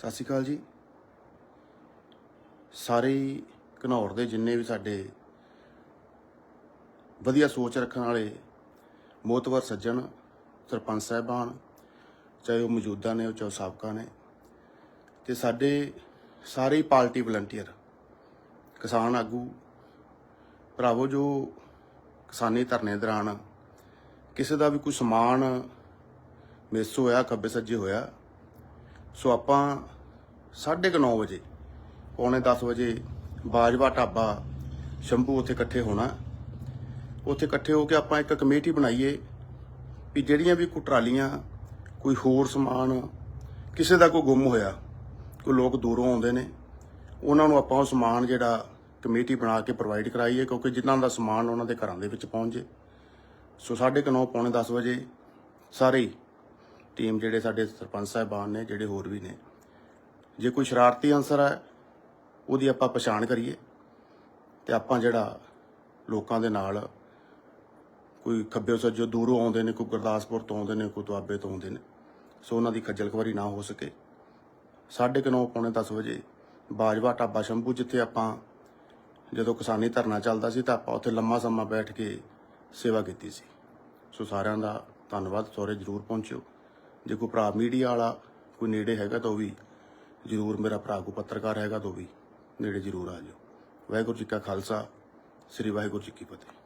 ਸਤਿ ਸ਼੍ਰੀ ਅਕਾਲ ਜੀ। ਸਾਰੇ ਘਨੌਰ ਦੇ ਜਿੰਨੇ ਵੀ ਸਾਡੇ ਵਧੀਆ ਸੋਚ ਰੱਖਣ ਵਾਲੇ ਮੋਤਵਰ ਸੱਜਣ, ਸਰਪੰਚ ਸਾਹਿਬਾਨ, ਚਾਹੇ ਉਹ ਮੌਜੂਦਾ ਨੇ ਚਾਹੇ ਉਹ ਸਾਬਕਾ ਨੇ ਤੇ ਸਾਡੇ ਸਾਰੇ ਹੀ ਪਾਰਟੀ ਵਲੰਟੀਅਰ, ਕਿਸਾਨ ਆਗੂ, ਭਰਾਵੋ ਜੋ ਕਿਸਾਨੀ ਧਰਨੇ ਦੌਰਾਨ ਕਿਸੇ ਦਾ ਵੀ ਕੋਈ ਸਮਾਨ ਮਿਸ ਹੋਇਆ, ਖੱਬੇ ਸੱਜੇ ਹੋਇਆ ਸੋ ਆਪਾਂ 9:30 ਵਜੇ, ਪੌਣੇ 10 ਵਜੇ ਬਾਜਵਾ ਢਾਬਾ ਸ਼ੰਭੂ ਉੱਥੇ ਇਕੱਠੇ ਹੋਣਾ। ਉੱਥੇ ਇਕੱਠੇ ਹੋ ਕੇ ਆਪਾਂ ਇੱਕ ਕਮੇਟੀ ਬਣਾਈਏ ਵੀ ਜਿਹੜੀਆਂ ਵੀ ਕੋਈ ਟਰਾਲੀਆਂ, ਕੋਈ ਹੋਰ ਸਮਾਨ, ਕਿਸੇ ਦਾ ਕੋਈ ਗੁੰਮ ਹੋਇਆ, ਕੋਈ ਲੋਕ ਦੂਰੋਂ ਆਉਂਦੇ ਨੇ, ਉਹਨਾਂ ਨੂੰ ਆਪਾਂ ਉਹ ਸਮਾਨ ਜਿਹੜਾ ਕਮੇਟੀ ਬਣਾ ਕੇ ਪ੍ਰੋਵਾਈਡ ਕਰਾਈਏ ਕਿਉਂਕਿ ਜਿਨ੍ਹਾਂ ਦਾ ਸਮਾਨ ਉਹਨਾਂ ਦੇ ਘਰਾਂ ਦੇ ਵਿੱਚ ਪਹੁੰਚ ਜੇ। ਸੋ 9:30 ਪੌਣੇ 10 ਵਜੇ ਸਾਰੇ ਹੀ ਟੀਮ ਜਿਹੜੇ ਸਾਡੇ ਸਰਪੰਚ ਸਾਹਿਬਾਨ ਨੇ, ਜਿਹੜੇ ਹੋਰ ਵੀ ਨੇ, ਜੇ ਕੋਈ ਸ਼ਰਾਰਤੀ ਅਨਸਰ ਹੈ, ਉਹਦੀ ਆਪਾਂ ਪਛਾਣ ਕਰੀਏ ਤੇ ਆਪਾਂ ਜਿਹੜਾ ਲੋਕਾਂ ਦੇ ਨਾਲ ਕੋਈ ਖੱਬੇ ਸੱਜੋ ਦੂਰੋਂ ਆਉਂਦੇ ਨੇ, ਕੋਈ ਗੁਰਦਾਸਪੁਰ ਤੋਂ ਆਉਂਦੇ ਨੇ, ਕੋਈ ਦੁਆਬੇ ਤੋਂ ਆਉਂਦੇ ਨੇ, ਸੋ ਉਹਨਾਂ ਦੀ ਖੱਜਲ ਖਵਾਰੀ ਨਾ ਹੋ ਸਕੇ। 9:30 ਪੌਣੇ 10 ਵਜੇ ਬਾਜਵਾ ਢਾਬਾ ਸ਼ੰਭੂ, ਜਿੱਥੇ ਆਪਾਂ ਜਦੋਂ ਕਿਸਾਨੀ ਧਰਨਾ ਚੱਲਦਾ ਸੀ ਤਾਂ ਆਪਾਂ ਉੱਥੇ ਲੰਮਾ ਸਮਾਂ ਬੈਠ ਕੇ ਸੇਵਾ ਕੀਤੀ ਸੀ। ਸੋ ਸਾਰਿਆਂ ਦਾ ਧੰਨਵਾਦ ਸੋਰੇ ਜਰੂਰ ਪਹੁੰਚਿਓ। ਜੇ ਕੋਈ ਭਰਾ ਮੀਡੀਆ ਵਾਲਾ ਕੋਈ ਨੇੜੇ ਹੈਗਾ ਤਾਂ ਉਹ ਵੀ ਜਰੂਰ ਮੇਰਾ ਭਰਾ ਕੋ ਪੱਤਰਕਾਰ ਹੈਗਾ ਤਾਂ ਉਹ ਵੀ ਨੇੜੇ ਜਰੂਰ ਆ ਜਾਓ। ਵਾਹਿਗੁਰੂ ਜੀ ਕਾ ਖਾਲਸਾ, ਸ੍ਰੀ ਵਾਹਿਗੁਰੂ ਜੀ ਕੀ ਫਤਿਹ।